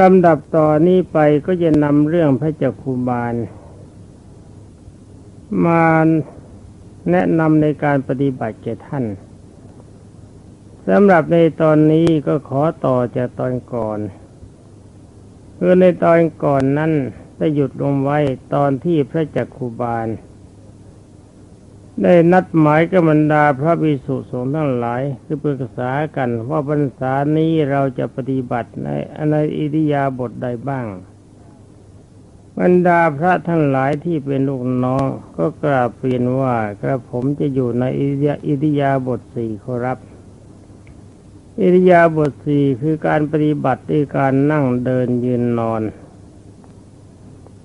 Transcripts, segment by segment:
ลำดับต่อนนี้ไปก็จะนำเรื่องพระเจ้าคูบาล มาแนะนำในการปฏิบัติแก่ท่านสำหรับในตอนนี้ก็ขอต่อจากตอนก่อนคือในตอนก่อนนั้นได้หยุดลงไว้ตอนที่พระจักคูบาล ได้นัดหมายกับบรรดาพระภิกษุสงฆ์ทั้งหลาย คือปรึกษากันว่าพรรษานี้เราจะปฏิบัติในในอิริยาบถใดบ้าง บรรดาพระทั้งหลายที่เป็นลูกน้องก็กราบเรียนว่ากระผมจะอยู่ในอิริยาอิริยาบถสี่ขอรับ อิริยาบถสี่คือการปฏิบัติด้วยการนั่งเดินยืนนอน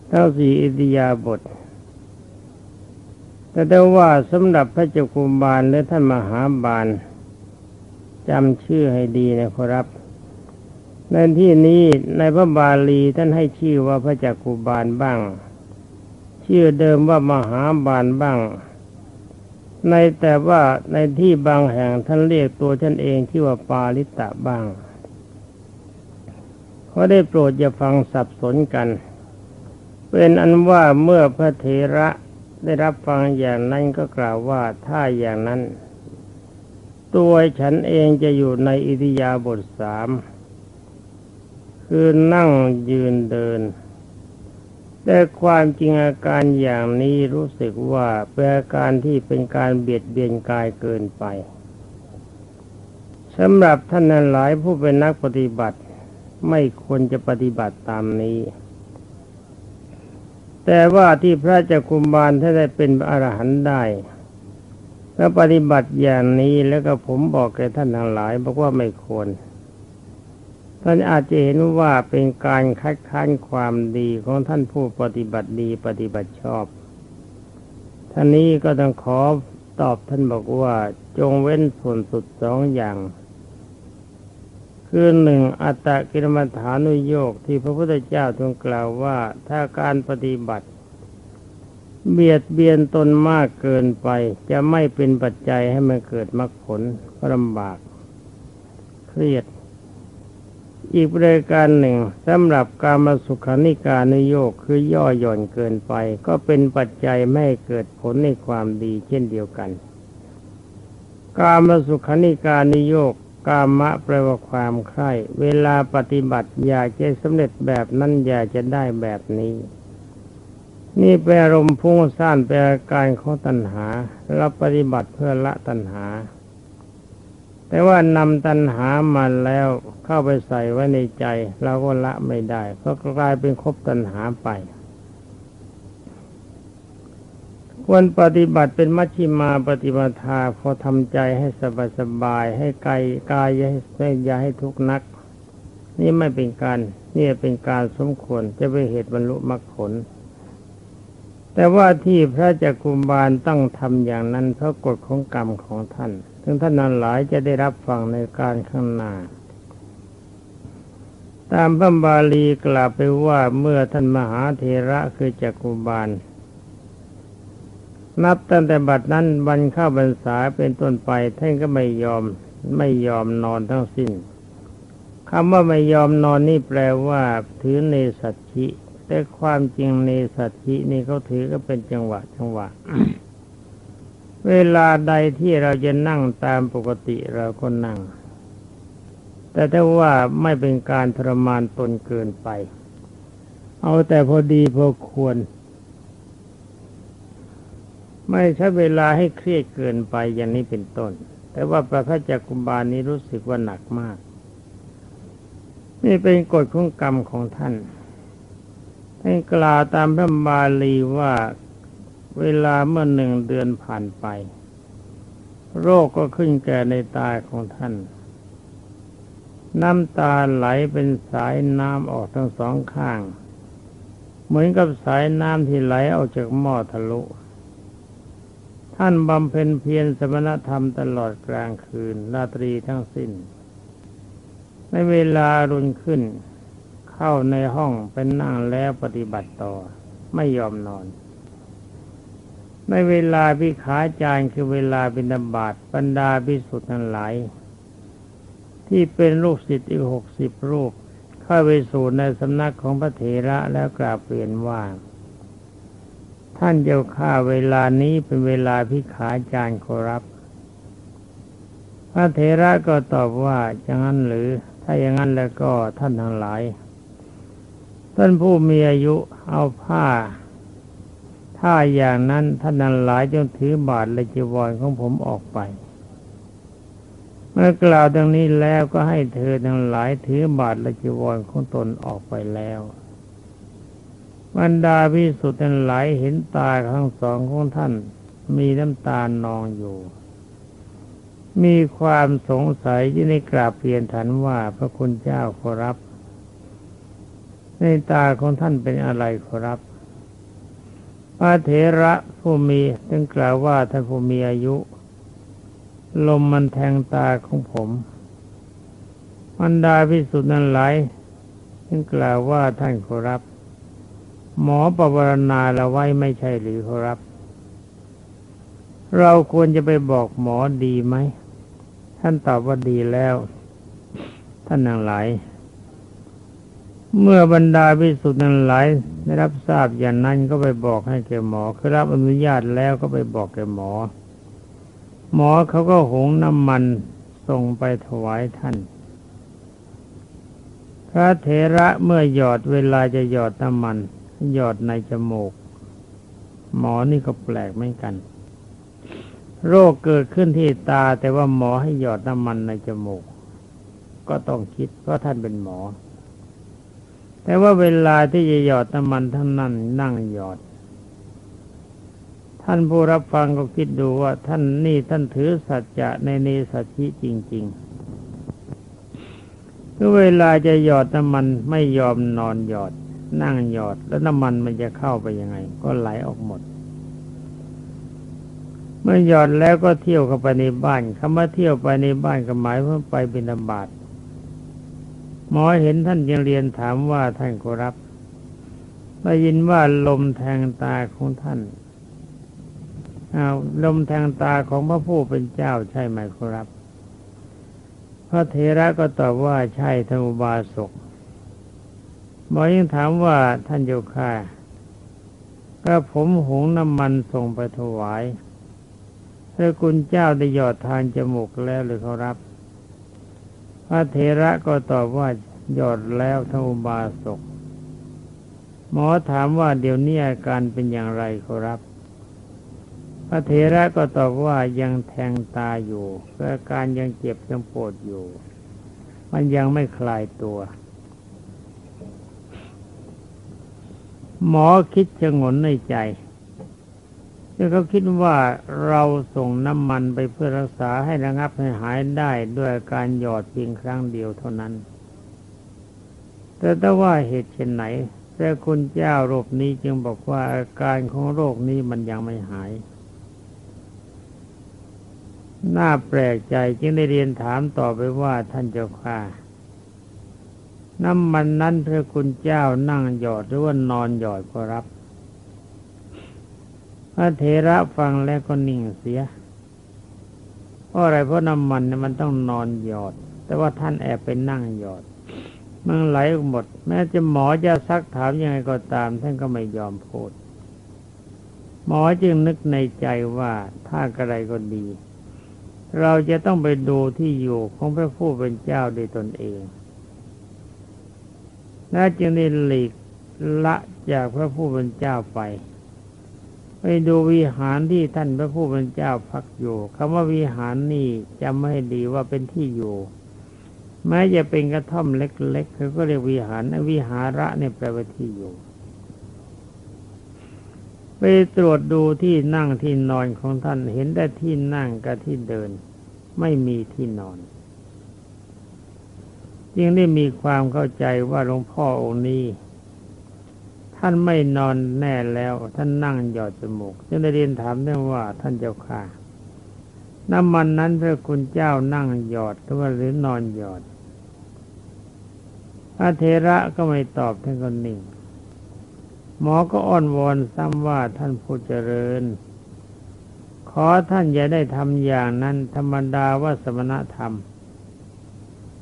เทั้งสี่อิริยาบถ แต่ได้ว่าสำหรับพระเจ้ากุมบาลและท่านมหาบาลจำชื่อให้ดีนะครับ ในที่นี้ในพระบาลีท่านให้ชื่อว่าพระจักกุบาลบ้าง ชื่อเดิมว่ามหาบาลบ้าง ในแต่ว่าในที่บางแห่งท่านเรียกตัวท่านเองที่ว่าปาลิตะบ้างเขาได้โปรดอย่าฟังสับสนกัน เป็นอันว่าเมื่อพระเถระ ได้รับฟังอย่างนั้นก็กล่าวว่าถ้าอย่างนั้น ตัวฉันเองจะอยู่ในอิริยาบถสามคือนั่งยืนเดิน แต่ความจริงอาการอย่างนี้รู้สึกว่าเป็นอาการที่เป็นการเบียดเบียนกายเกินไปสำหรับท่านหลายผู้เป็นนักปฏิบัติ ไม่ควรจะปฏิบัติตามนี้ แต่ว่าที่พระเจ้าคุมบาลท่านได้เป็นอรหันต์ได้และปฏิบัติอย่างนี้แล้วก็ผมบอกแก่ท่านทั้งหลาย บอกว่าไม่ควรท่านอาจจะเห็นว่าเป็นการคัดค้านความดีของท่านผู้ปฏิบัติดีปฏิบัติชอบท่านนี้ก็ต้องขอตอบท่านบอกว่าจงเว้นส่วนสุดสองอย่าง คือหนึ่งอัตตกิรมฐานุโยกที่พระพุทธเจ้าทรงกล่าวว่าถ้าการปฏิบัติ เบียดเบียนตนมากเกินไป จะไม่เป็นปัจจัยให้มันเกิดมรรคผลลำบาก เครียด อีกบริการหนึ่งสำหรับการมาสุขานิการนโยกคือย่อหย่อนเกินไป ก็เป็นปัจจัยไม่ให้เกิดผลในความดีเช่นเดียวกัน การมาสุขานิการนโยก กามะแปลว่าความใคร่ เวลาปฏิบัติอยากจะสำเร็จแบบนั้นอยากจะได้แบบนี้ นี่เป็นอารมพุ่งซ่านเป็นอาการของตัณหาเราปฏิบัติเพื่อละตัณหา แต่ว่านำตัณหามาแล้วเข้าไปใส่ไว้ในใจ เราก็ละไม่ได้ก็กลายเป็นคบตัณหาไป ควรปฏิบัติเป็นมัชฌิมาปฏิบัติพอทำใจให้สบายสบายให้กายกายอย่าให้อย่าให้ทุกนัก นี่ไม่เป็นการนี่เป็นการสมควรจะเป็นเหตุบรรลุมรรคผล แต่ว่าที่พระจักกุมบาลต้องทำอย่างนั้นเพราะกฎของกรรมของท่านถึงท่านนั้นหลายจะได้รับฟังในการข้างหน้าตามพระบาลีกล่าวไปว่าเมื่อท่านมหาเทระคือจักกุบาล นับตั้งแต่บัดนั้นวันเข้าบรรษาเป็นต้นไปท่านก็ไม่ยอมไม่ยอมนอนทั้งสิ้นคำว่าไม่ยอมนอนนี่แปลว่าถือเนสัตชิแต่ความจริงเนสัตชินี่เขาถือก็เป็นจังหวะจังหวะ เวลาใดที่เราจะนั่งตามปกติเราก็นั่ง แต่ถ้าว่าไม่เป็นการทรมานตนเกินไป เอาแต่พอดีพอควร ไม่ใช้เวลาให้เครียดเกินไปอย่างนี้เป็นต้น แต่ว่าพระพจักกุมบาลนี้รู้สึกว่าหนักมาก นี่เป็นกฎของกรรมของท่านท่านกล่าวตามพระบาลีว่าเวลาเมื่อหนึ่งเดือนผ่านไป โรคก็ขึ้นแก่ในตาของท่าน น้ำตาไหลเป็นสายน้ำออกทั้งสองข้าง เหมือนกับสายน้ำที่ไหลออกจากหม้อทะลุ ท่านบำเพ็ญเพียรสมณธรรมตลอดกลางคืนราตรีทั้งสิ้น ในเวลารุนขึ้น เข้าในห้องเป็นนั่งแล้วปฏิบัติต่อ ไม่ยอมนอน ในเวลาพิขาจารคือเวลาบินาบาตบรรดาพิสุทธิ์ทั้งหลาย ที่เป็นลูกศิษย์อีกหกสิบรูป เขเข้าไปสู่ในสำนักของพระเถระแล้วกราบเรียนว่า ท่านเจ้าข้าเวลานี้เป็นเวลาพิขาจารย์ขอรับ พระเถระก็ตอบว่าอย่างนั้นหรือ ถ้าอย่างนั้นแล้วก็ท่านทั้งหลาย ท่านผู้มีอายุเอาผ้า ถ้าอย่างนั้นท่านทั้งหลายจงถือบาทและจีวรของผมออกไป เมื่อกล่าวดังนี้แล้วก็ให้เธอทั้งหลายถือบาทและจีวรของตนออกไปแล้ว บรรดาพิสุทธิ์ทั้งหลายเห็นตาทั้งสองของท่าน มีน้ำตาลนองอยู่ มีความสงสัยที่ในกราบเปลี่ยนถันว่าพระคุณเจ้าขอรับ ในตาของท่านเป็นอะไรขอรับพระเถระผู้มีจึงกล่าวว่าท่านผู้มีอายุ ลมมันแทงตาของผมบรรดาพิสุทธิ์นั้นหลายจึงกล่าวว่าท่านขอรับ หมอประวรณาเราไว้ไม่ใช่หรือขอรับ เราควรจะไปบอกหมอดีไหม ท่านตอบว่าดีแล้ว ท่านนางหลาย เมื่อบรรดาพิสุทธิ์นั้นหลายได้รับทราบอย่างนั้นก็ไปบอกให้แกหมอคือรับอนุญาตแล้วก็ไปบอกแกหมอ หมอเขาก็หงน้ำมันส่งไปถวายท่านพระเถระเมื่อหยอดเวลาจะหยอดน้ำมัน หยอดในจมูก หมอนี่ก็แปลกเหมือนกัน โรคเกิดขึ้นที่ตา แต่ว่าหมอให้หยอดน้ำมันในจมูก ก็ต้องคิดเพราะท่านเป็นหมอ แต่ว่าเวลาที่จะหยอดน้ำมันท่านนั่นนั่งหยอด ท่านผู้รับฟังก็คิดดูว่า ท่านนี่ท่านถือสัจจะในเนสัจจิจริงๆคือเวลาจะหยอดน้ำมันไม่ยอมนอนหยอด นั่งหยอดแล้วน้ำมันมันจะเข้าไปยังไง ก็ไหลออกหมด เมื่อหยอดแล้วก็เที่ยวเข้าไปในบ้านคำว่าเที่ยวไปในบ้านก็หมายว่าไปบิณฑบาตหมอเห็นท่านยังเรียนถามว่าท่านก็รับได้ยินว่าลมแทงตาของท่านอาลมแทงตาของพระผู้เป็นเจ้าใช่ไหมครับ พระเทระก็ตอบว่าใช่ธรรมบาศก หมอยังถามว่าท่านโยค่าก็ผมหงน้ำมันส่งไปถวายพระคุณเจ้าได้หยอดทางจมูกแล้วหรือเขารับ พระเทระก็ตอบว่าหยอดแล้วธรรมบาศกหมอถามว่าเดี๋ยวนี้อาการเป็นอย่างไรเขารับ พระเถระก็ตอบว่ายังแทงตาอยู่อาการยังเจ็บยังปวดอยู่ มันยังไม่คลายตัว หมอคิดชงนในใจคือเขาคิดว่าเราส่งน้ำมันไปเพื่อรักษาให้ระงับให้หายได้ด้วยการหยอดเพียงครั้งเดียวเท่านั้น แต่ถ้าว่าเหตุเช่นไหนพระคุณเจ้าโรคนี้จึงบอกว่าอาการของโรคนี้มันยังไม่หาย น่าแปลกใจจึงได้เรียนถามต่อไปว่าท่านเจ้าค่ะ น้ำมันนั้นพระคุณเจ้านั่งหยอดหรือว่านอนหยอดก็รับ พระเถระฟังแล้วก็นิ่งเสีย เพราะอะไรเพราะน้ำมันเนี่ยมันต้องนอนหยอด แต่ว่าท่านแอบไปนั่งหยอดมันไหลออกหมด แม้จะหมอจะซักถามยังไงก็ตาม ท่านก็ไม่ยอมพูด หมอจึงนึกในใจว่าถ้ากระไรก็ดี เราจะต้องไปดูที่อยู่ของพระผู้เป็นเจ้าด้วยตนเอง และจึงได้หลีกละจากพระผู้เป็นเจ้าไป ไปดูวิหารที่ท่านพระผู้เป็นเจ้าพักอยู่คำว่าวิหารนี่จำไม่ดีว่าเป็นที่อยู่แม้จะเป็นกระท่อมเล็กๆเขาก็เรียกวิหารวิหาระเนี่ยแปลว่าที่อยู่ ไปตรวจดูที่นั่งที่นอนของท่านเห็นได้ที่นั่งกับที่เดิน ไม่มีที่นอน จึงได้มีความเข้าใจว่าหลวงพ่อองค์นี้ ท่านไม่นอนแน่แล้ว ท่านนั่งหยอดจมูก จึงได้เรียนถามได้ว่าท่านเจ้าค่ะ น้ำมันนั้นพระคุณเจ้านั่งหยอดหรือว่าหรือนอนหยอดพระเทระก็ไม่ตอบท่านก็นิ่ง หมอก็อ้อนวอนซ้ำว่าท่านผู้เจริญ ขอท่านอย่าได้ทำอย่างนั้นธรรมดาว่าสมณธรรม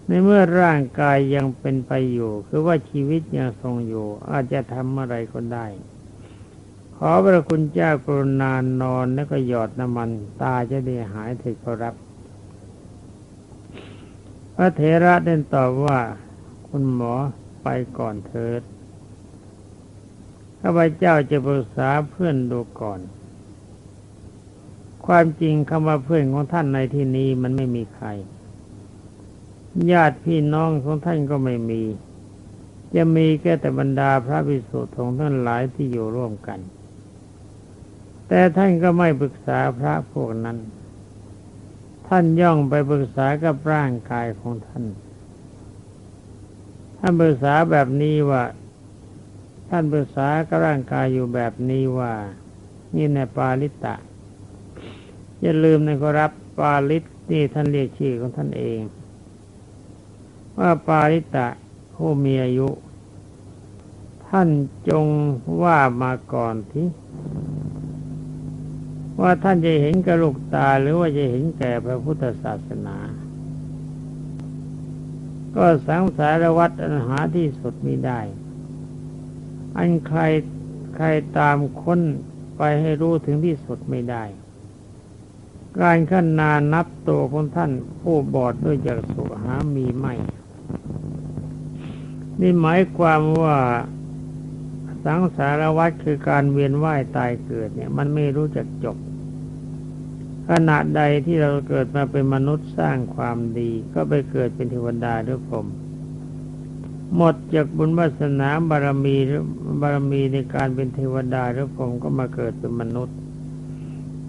ในเมื่อร่างกายยังเป็นไปอยู่ คือว่าชีวิตยังทรงอยู่ อาจจะทำอะไรก็ได้ ขอพระคุณเจ้ากรุณานอนแล้วก็หยอดน้ำมัน ตาจะได้หายเถิดขอรับ พระเถระเด่นตอบว่า คุณหมอไปก่อนเถิดข้าพเจ้าจะปรึกษาเพื่อนดูก่อน ความจริงคำว่าเพื่อนของท่านในที่นี้มันไม่มีใคร ญาติพี่น้องของท่านก็ไม่มี จะมีแค่แต่บรรดาพระภิกษุทงท่านหลายที่อยู่ร่วมกัน แต่ท่านก็ไม่ปรึกษาพระพวกนั้น ท่านย่องไปปรึกษากับร่างกายของท่าน ท่านปรึกษาแบบนี้ว่า ท่านปรึกษากับร่างกายอยู่แบบนี้ว่า นี่ในปาลิตะ อย่าลืมนะครับปาลิตนี่ท่านเรียกชื่อของท่านเอง ว่าปาลิตะผู้มีอายุ ท่านจงว่ามาก่อนที่ว่าท่านจะเห็นกระลูกตาหรือว่าจะเห็นแก่พระพุทธศาสนา ก็สังสารวัฏอันหาที่สุดมีได้ อันใครใครตามค้นไปให้รู้ถึงที่สุดไม่ได้การขั้นนานนับตัวของท่านผู้บอดด้วยจากสุหามีไม่ นี่หมายความว่าสังสารวัฏคือการเวียนว่ายตายเกิดเนี่ย มันไม่รู้จักจบ ขณะใดที่เราเกิดมาเป็นมนุษย์สร้างความดี ก็ไปเกิดเป็นเทวดาหรือพรหมหมดจากบุญวาสนาบารมีหรือบารมีในการเป็นเทวดาหรือพรหมก็มาเกิดเป็นมนุษย์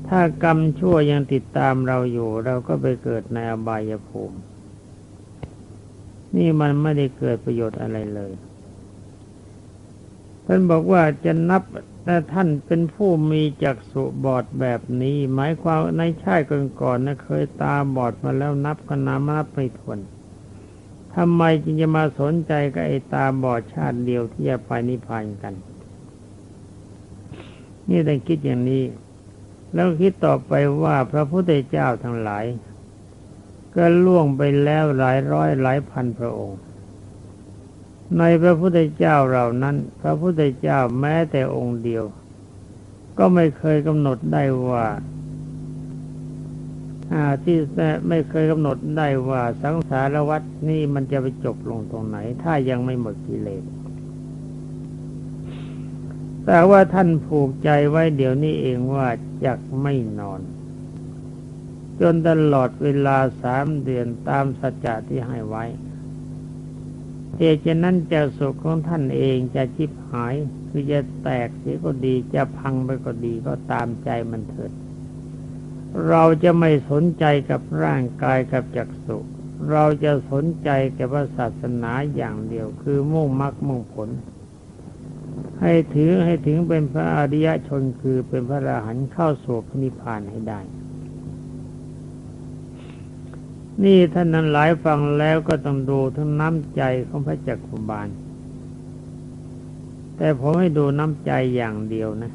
ถ้ากรรมชั่วยังติดตามเราอยู่ เราก็ไปเกิดในอบายภูมิ นี่มันไม่ได้เกิดประโยชน์อะไรเลยท่านบอกว่าจะนับแต่ท่านเป็นผู้มีจักษุบอดแบบนี้ หมายความในชาติก่อนๆนะเคยตาบอดมาแล้วนับขนานับไม่ถ้วนทำไมจึงจะมาสนใจกับไอ้ตาบอดชาติเดียวที่จะไปนิพพานกัน นี่ต้องคิดอย่างนี้ แล้วคิดต่อไปว่าพระพุทธเจ้าทั้งหลาย ก็ล่วงไปแล้วหลายร้อยหลายพันพระองค์ ในพระพุทธเจ้าเหล่านั้น พระพุทธเจ้าแม้แต่องค์เดียว ก็ไม่เคยกำหนดได้ว่าที่ไม่เคยกำหนดได้ว่าสังสารวัฏนี่มันจะไปจบลงตรงไหน ถ้ายังไม่หมดกิเลสแต่ว่าท่านผูกใจไว้เดี๋ยวนี้เองว่าจะไม่นอน จนตลอดเวลาสามเดือนตามสัจจะที่ให้ไว้เหตุฉะนั้นจะสุขของท่านเองจะชิบหายคือจะแตกเสียก็ดีจะพังไปก็ดีก็ตามใจมันเถิด เราจะไม่สนใจกับร่างกายกับจักสุเราจะสนใจกับศาสนาอย่างเดียว คือมุ่งมรรคมุ่งผล ให้ถือให้ถึงเป็นพระอริยชนคือเป็นพระอรหันต์เข้าสู่นิพพานให้ได้ นี่ท่านนั้นหลายฟังแล้วก็ต้องดูทั้งน้ำใจของพระจักรบาล แต่ผมให้ดูน้ำใจอย่างเดียวนะ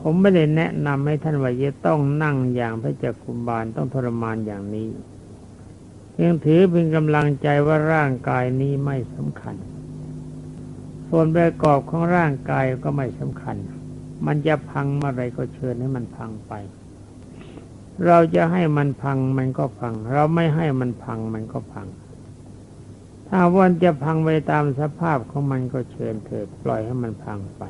ผมไม่ได้แนะนำให้ท่านว่าจะต้องนั่งอย่างพระจักคุบาลต้องทรมานอย่างนี้เพียงถือเป็นกำลังใจว่าร่างกายนี้ไม่สำคัญ ส่วนประกอบของร่างกายก็ไม่สำคัญ มันจะพังเมื่อไรก็เชิญให้มันพังไป เราจะให้มันพังมันก็พัง เราไม่ให้มันพังมันก็พัง ถ้าวันจะพังไปตามสภาพของมันก็เชิญเถิดปล่อยให้มันพังไป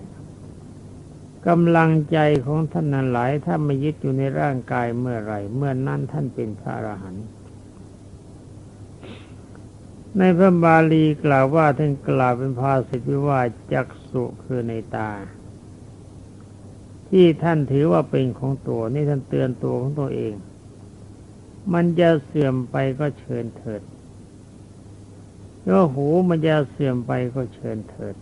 กำลังใจของท่านนั้นหลายถ้าไม่ยึดอยู่ในร่างกายเมื่อไรเมื่อนั้นท่านเป็นพระอรหันต์ในพระบาลีกล่าวว่าท่านกล่าวเป็นภาษิตวิว่าจักสุคือในตา ที่ท่านถือว่าเป็นของตัวนี่ท่านเตือนตัวของตัวเอง มันจะเสื่อมไปก็เชิญเถิดก็หูมันจะเสื่อมไปก็เชิญเถิด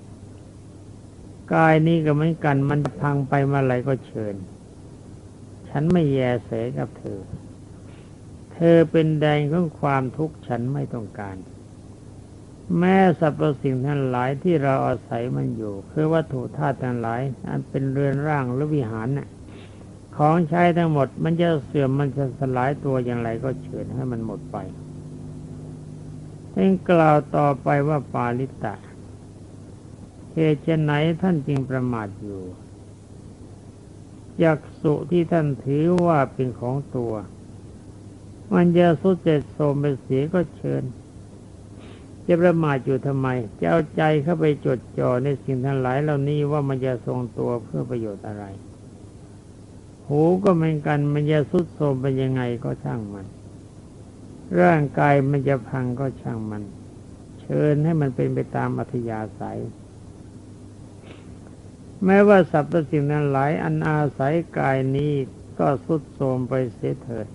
กายนี้ก็เหมือนกันมันพังไปมื่อไรก็เชิญ ฉันไม่แยเสกับเธอ เธอเป็นแดงของความทุกข์ฉันไม่ต้องการ แม้สรรพสิ่งทั้งหลายที่เราอาศัยมันอยู่ คือวัตถุธาตุทั้งหลาย อันเป็นเรือนร่างหรือวิหารน่ะของใช้ทั้งหมด มันจะเสื่อมมันจะสลายตัวอย่างไรก็เชิญให้มันหมดไปเองกล่าวต่อไปว่าปาลิตะเหตุไฉนท่านจึงประมาทอยู่ยักษุที่ท่านถือว่าเป็นของตัว มันจะสุดเจ็ดโสมไปเสียก็เชิญ จะประมาทอยู่ทำไม จะเอาใจเข้าไปจดจ่อในสิ่งทั้งหลายเหล่านี้ว่ามันจะทรงตัวเพื่อประโยชน์อะไร หูก็เหมือนกันมันจะสุดโทมไปยังไงก็ช่างมัน ร่างกายมันจะพังก็ช่างมัน เชิญให้มันเป็นไปตามอัธยาศัย แม้ว่าสรรพสิ่งนั้นหลายอันอาศัยกายนี้ก็สุดโทมไปเสียเถิด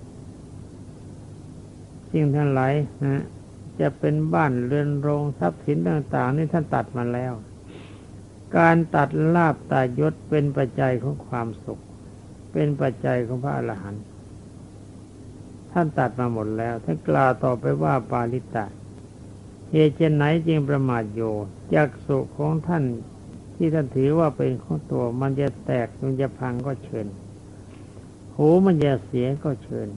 สิ่งทั้งหลายนะ จะเป็นบ้านเรือนโรงทรัพย์สินต่างๆ นี่ท่านตัดมาแล้ว การตัดลาบตายศเป็นปัจจัยของความสุข เป็นปัจจัยของพระอรหันต์ท่านตัดมาหมดแล้วท่านกล่าวต่อไปว่าปาลิตะเหตุเช่นไหนจึงประมาทโยจักสุของท่านที่ท่านถือว่าเป็นของตัว มันจะแตกมันจะพังก็เชิญ หูมันจะเสียก็เชิญ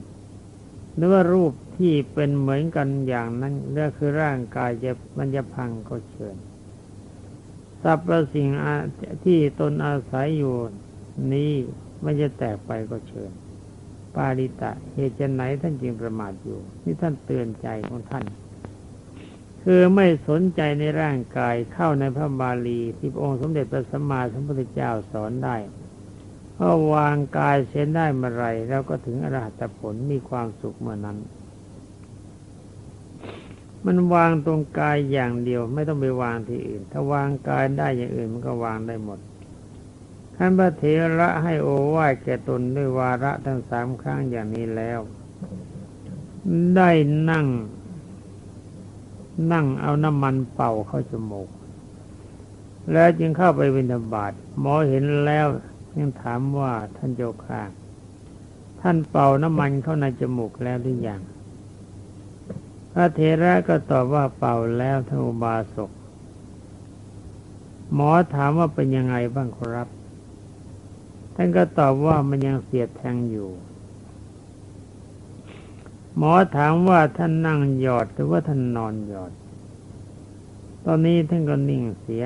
หรือว่ารูปที่เป็นเหมือนกันอย่างนั้นเนั่นคือร่างกายจะมันจะพังก็เชิญสรรพสิ่งที่ตนอาศัยอยู่นี้มันจะแตกไปก็เชิญ ปาริตะเหตุจะไหนท่านจึงประมาทอยู่ นี่ท่านเตือนใจของท่าน คือไม่สนใจในร่างกายเข้าในพระบาลีที่องค์สมเด็จพระสัมมาสัมพุทธเจ้าสอนได้ พอวางกายเส้นได้เมื่อไรแล้วก็ถึงอรหัตผลมีความสุขเมื่อนั้น มันวางตรงกายอย่างเดียวไม่ต้องไปวางที่อื่น ถ้าวางกายได้อย่างอื่นมันก็วางได้หมดท่านพระเถระให้โอวาทแก่ตนด้วยวาระทั้งสามครั้งอย่างนี้แล้ว ได้นั่ง นั่งเอาน้ำมันเป่าเข้าจมูก แล้วจึงเข้าไปวินาบาตหมอเห็นแล้ว ยังถามว่าท่านโยคาท่านเป่าน้ำมันเข้าในจมูกแล้วหรือยังพระเทระก็ตอบว่าเป่าแล้วท่านอุบาสก หมอถามว่าเป็นยังไงบ้างครับ ท่านก็ตอบว่ามันยังเสียดแทงอยู่ หมอถามว่าท่านนั่งหยอดหรือว่าท่านนอนหยอด ตอนนี้ท่านก็นิ่งเสีย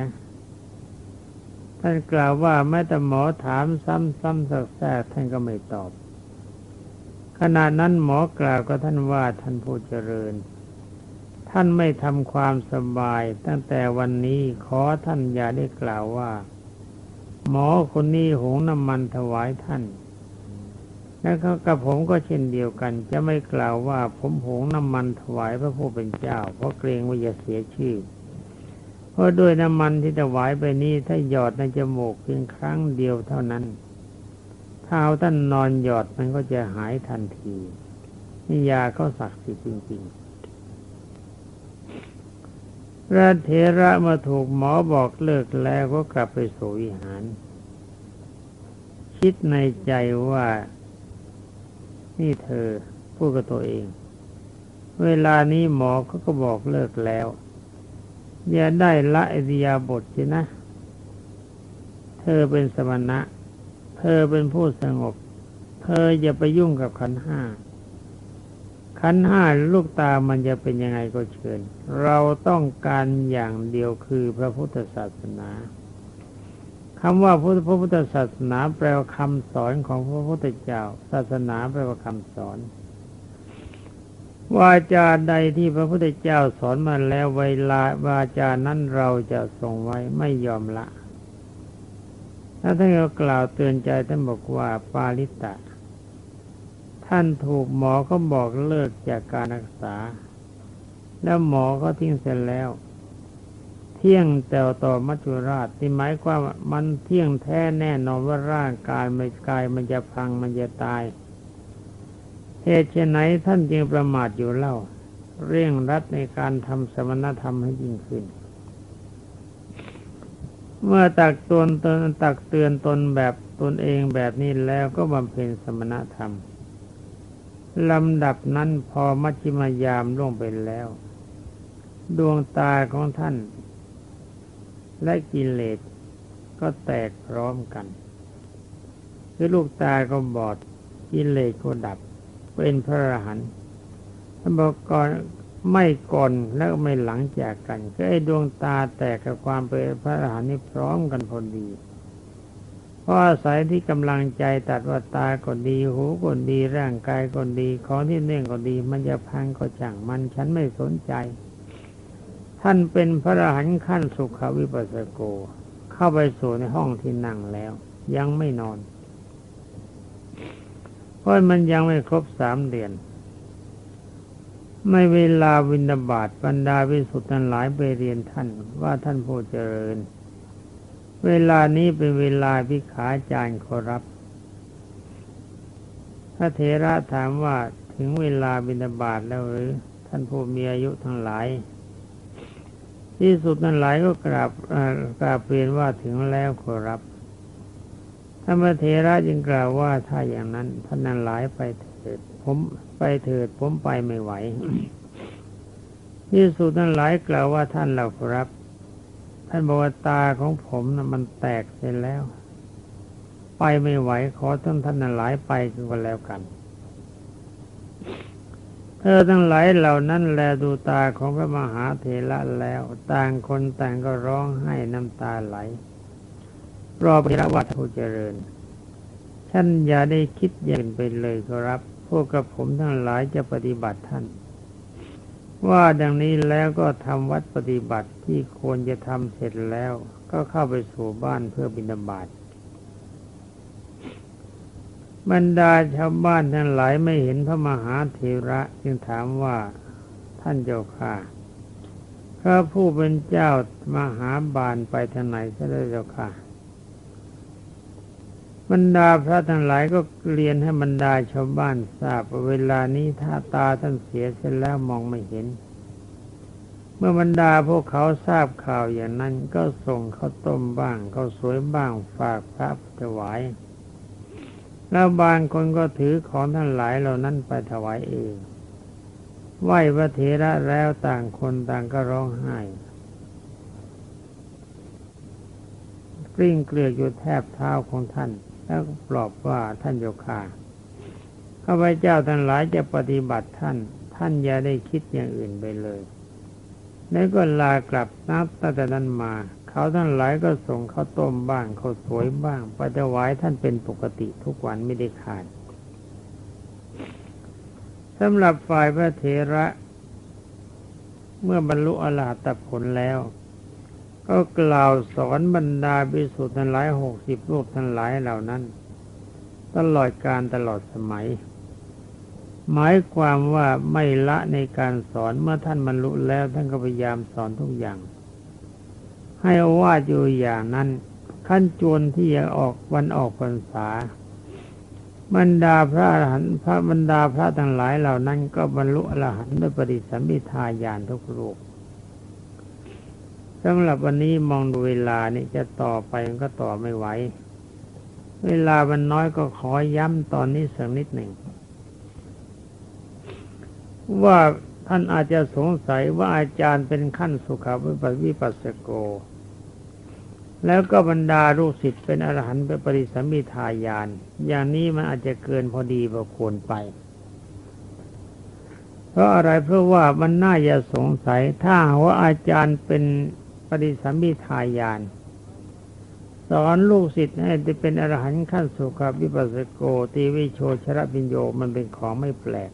ท่านกล่าวว่าแม้แต่หมอถามซ้ำๆสักแทรกท่านก็ไม่ตอบ ขณะนั้นหมอกล่าวกับท่านว่าท่านผู้เจริญ ท่านไม่ทำความสบาย ตั้งแต่วันนี้ขอท่านอย่าได้กล่าวว่า หมอคนนี้หงน้ำมันถวายท่านแล้วกับผมก็เช่นเดียวกัน จะไม่กล่าวว่าผมหงน้ำมันถวายพระผู้เป็นเจ้า เพราะเกรงว่าจะเสียชื่อ เพราะด้วยน้ำมันที่ถวายไปนี้ถ้าหยอดในจมูกเพียงครั้งเดียวเท่านั้นถ้าเอาท่านนอนหยอดมันก็จะหายทันทีนี่ยาเขาศักดิ์สิทธิ์จริงๆพระเทระมาถูกหมอบอกเลิกแล้วก็กลับไปสู่วิหาร คิดในใจว่า นี่เธอพูดกับตัวเอง เวลานี้หมอเขาก็บอกเลิกแล้ว อย่าได้ละอิริยาบถสินะ เธอเป็นสมณะ เธอเป็นผู้สงบ เธออย่าไปยุ่งกับขันห้า ขันห้าลูกตามันจะเป็นยังไงก็เชิญ เราต้องการอย่างเดียวคือพระพุทธศาสนาคำว่าพุทธพระพุทธศาสนาแปลว่าคำสอนของพระพุทธเจ้า ศาสนาแปลว่าคำสอน วาจาใดที่พระพุทธเจ้าสอนมาแล้วเวลาวาจานั้นเราจะทรงไว้ไม่ยอมละ ถ้าท่านก็กล่าวเตือนใจท่านบอกว่าปาลิตะ ท่านถูกหมอเขาบอกเลิกจากการรักษา แล้วหมอก็ทิ้งเสร็จแล้ว เที่ยงแต่ต่อมัจจุราชที่หมายความมันเที่ยงแท้แน่นอนว่าร่างกายไม่กายมันจะพังมันจะตาย เหตุเช่นไหนท่านจึงประมาทอยู่เล่า เร่งรัดในการทำสมณธรรมให้ยิ่งขึ้น เมื่อตักตนตนตักเตือนตนแบบตนเองแบบนี้แล้วก็บำเพ็ญสมณธรรมลำดับนั้นพอมัชฌิมยามล่วงไปแล้ว ดวงตาของท่าน และกิเลสก็แตกพร้อมกันคือลูกตาก็บอดกิเลสก็ดับ เป็นพระอรหันต์ท่านบอกก่อนไม่ก่อนแล้วไม่หลังจากกันก็ไอ้ดวงตาแตกกับความเป็นพระอรหันต์นี่พร้อมกันพอดีเพราะอาศัยที่กำลังใจตัดว่าตาก็ดีหูก็ดีร่างกายก็ดีของที่เนื่องก็ดี มันจะพังก็ช่างมันฉันไม่สนใจ ท่านเป็นพระอรหันต์ขั้นสุขวิปัสสโก เข้าไปสู่ในห้องที่นั่งแล้ว ยังไม่นอน ราะมันยังไม่ครบสามเดือนไม่เวลาวินาบาตบรรดาวิสุทธิ์ทั้งหลายไปเรียนท่านว่าท่านผู้เจริญ เวลานี้เป็นเวลาพิขาจารย์ขอรับ พระเถระถามว่าถึงเวลาบินาบาตแล้วหรือ ท่านผู้มีอายุทั้งหลายที่สุดนั้นหลายก็กราบกราบเรียนว่าถึงแล้วขอรับ พระเถระจึงกล่าวว่าถ้าอย่างนั้นท่านนั้นหลายไปเถิด ผมไปเถิด ผมไปไม่ไหวที่สุดนั้นหลายกล่าวว่าท่านเราครับ ท่านบอกว่าตาของผมนะมันแตกเสร็จแล้ว ไปไม่ไหวขอท่านท่านนั้นหลายไปก็แล้วกันเธอทั้งหลายเหล่านั้นแลดูตาของพระมหาเถระแล้ว ต่างคนต่างก็ร้องไห้น้ำตาไหล รอพระวัดผู้เจริญ ท่านอย่าได้คิดอย่างอื่นไปเลยครับ พวกกับผมทั้งหลายจะปฏิบัติท่าน ว่าดังนี้แล้วก็ทำวัดปฏิบัติที่ควรจะทำเสร็จแล้ว ก็เข้าไปสู่บ้านเพื่อบิณฑบาตบรรดาชาวบ้านทั้งหลายไม่เห็นพระมหาเถระจึงถามว่าท่านเจ้าค่ะพระผู้เป็นเจ้ามหาบานไปทางไหนซะแล้วเจ้าค่ะ บรรดาพระทั้งหลายก็เรียนให้บรรดาชาวบ้านทราบว่าเวลานี้ถ้าตาท่านเสียเสร็จแล้วมองไม่เห็น เมื่อบรรดาพวกเขาทราบข่าวอย่างนั้นก็ส่งข้าวต้มบ้างข้าวสวยบ้างฝากพระถวาย แล้วบางคนก็ถือของทั้งหลายเหล่านั้นไปถวายเองไหว้พระเถระแล้วต่างคนต่างก็ร้องไห้กลิ้งเกลือกอยู่แทบเท้าของท่าน แล้วปลอบว่าท่านโยคาข้าพเจ้าทั้งหลายจะปฏิบัติท่าน ท่านอย่าได้คิดอย่างอื่นไปเลย แล้วก็ลากลับนับตั้งแต่นั้นมา เขาทั้งหลายก็ส่งข้าวต้มบ้างข้าวสวยบ้างไปถวายท่านเป็นปกติทุกวันไม่ได้ขาดสำหรับฝ่ายพระเถระ เมื่อบรรลุอรหัตผลแล้ว ก็กล่าวสอนบรรดาบิสุทธิ์ทั้งหลายหกสิบรูปทั้งหลายเหล่านั้น ตลอดการตลอดสมัย หมายความว่าไม่ละในการสอนเมื่อท่านบรรลุแล้วท่านก็พยายามสอนทุกอย่าง ให้อาวาอยู่อย่างนั้นขั้นจวนที่จะออกวันออกพรรษาบรรดาพระอรหันต์พระบรรดาพระทั้งหลายเหล่านั้นก็บรรลุอรหันต์ด้วยปฏิสัมพิทาญาณทุกรูป สำหรับวันนี้มองดูเวลานี่จะต่อไปมันก็ต่อไม่ไหว เวลามันน้อยก็ขอย้ำตอนนี้สักนิดหนึ่ง ว่าท่านอาจจะสงสัยว่าอาจารย์เป็นขั้นสุขวิปัสวิปัสสโก แล้วก็บรรดาลูกศิษย์เป็นอรหันต์เป็นปริสัมมิทายาน อย่างนี้มันอาจจะเกินพอดีพอควรไป เพราะอะไรเพราะว่ามันน่าจะสงสัยถ้าว่าอาจารย์เป็น ปริสัมมิทายาน สอนลูกศิษย์ให้ได้เป็นอรหันต์ขั้นสุขวิปัสสโกตีวิโชชระปิญโยมันเป็นของไม่แปลก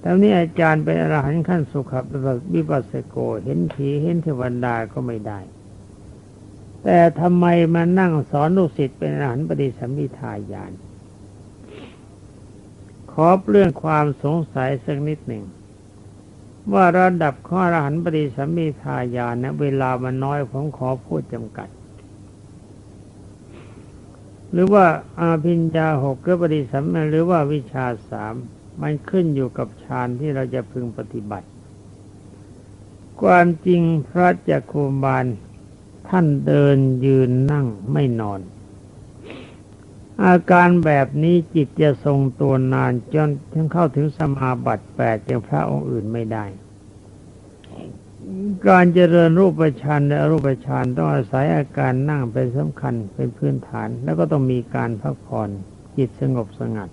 แต่นี้อาจารย์เป็นอรหันต์ขั้นสุขวิปัสสโกเห็นผีเห็นเทวดาก็ไม่ได้ แต่ทำไมมานั่งสอนลูกศิษย์เป็นอรหันต์ปฏิสัมพิทายาน ขอเรื่องความสงสัยสักนิดหนึ่ง ว่าระดับข้อรหันต์ปฏิสัมพิทายานะเวลามันน้อยผมขอพูดจำกัด หรือว่าอาพิญญาหกก็ปฏิสัมหรือว่าวิชาสามมันขึ้นอยู่กับฌานที่เราจะพึงปฏิบัติ ความจริงพระจักคุบาลท่านเดินยืนนั่งไม่นอน อาการแบบนี้จิตจะทรงตัวนานจนถึงเข้าถึงสมาบัติแปดอย่างพระองค์อื่นไม่ได้ การเจริญรูปฌานและอรูปฌานต้องอาศัยอาการนั่งเป็นสำคัญเป็นพื้นฐาน แล้วก็ต้องมีการพักผ่อนจิตสงบสงัด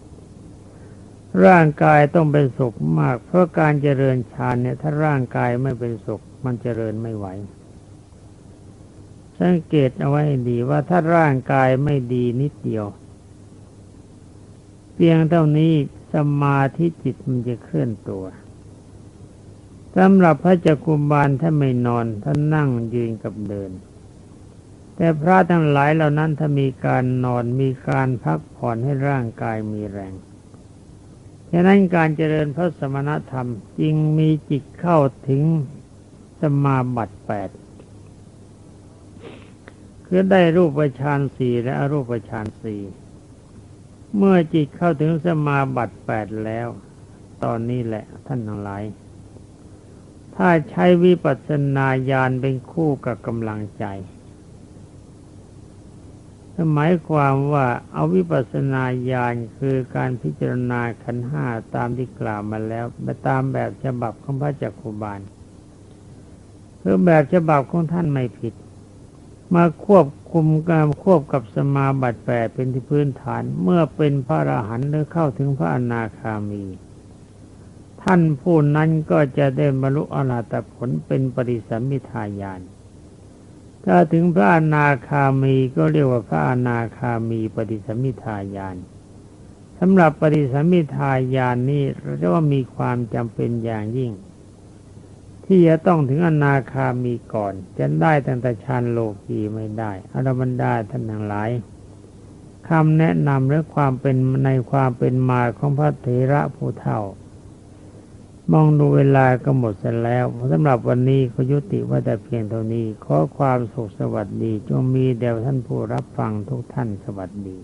ร่างกายต้องเป็นสุขมาก เพราะการเจริญฌานเนี่ยถ้าร่างกายไม่เป็นสุข มันเจริญไม่ไหวสังเกตเอาไว้ดีว่าถ้าร่างกายไม่ดีนิดเดียว เพียงเท่านี้สมาธิจิตมันจะเคลื่อนตัวสำหรับพระจักกุบาลถ้าไม่นอนท่านนั่งยืนกับเดิน แต่พระทั้งหลายเหล่านั้นถ้ามีการนอนมีการพักผ่อนให้ร่างกายมีแรงฉะนั้นการเจริญพระสมณธรรมจึงมีจิตเข้าถึงสมาบัติแปดคือได้รูปฌานสี่และอรูปฌานสี่ เมื่อจิตเข้าถึงสมาบัติแปดแล้ว ตอนนี้แหละท่านทั้งหลาย ถ้าใช้วิปัสสนาญาณเป็นคู่กับกำลังใจหมายความว่าเอาวิปัสสนาญาณคือการพิจารณาขันห้าตามที่กล่าวมาแล้วไปตามแบบฉบับของพระจักคุบาลคือแบบฉบับของท่านไม่ผิด มาควบคุมการควบกับสมาบัติแปดเป็นที่พื้นฐาน เมื่อเป็นพระอรหันต์หรือเข้าถึงพระอนาคามี ท่านผู้นั้นก็จะได้บรรลุอรหัตผลเป็นปริสัมมิทายานถ้าถึงพระอนาคามีก็เรียกว่าพระอนาคามีปฏิสัมมิทายานสำหรับปฏิสัมมิทายานนี้เราจะว่ามีความจำเป็นอย่างยิ่ง ที่จะต้องถึงอนาคามีก่อน จะได้ตั้งแต่ฌานโลกีไม่ได้อรบรรดาท่านทั้งหลายคำแนะนำและความเป็นในความเป็นมาของพระเถระผู้เฒ่า มองดูเวลาก็หมดเสร็จแล้วสำหรับวันนี้ก็ยุติว่าแต่เพียงเท่านี้ ขอความสุขสวัสดีจงมีแด่ท่านผู้รับฟังทุกท่านสวัสดี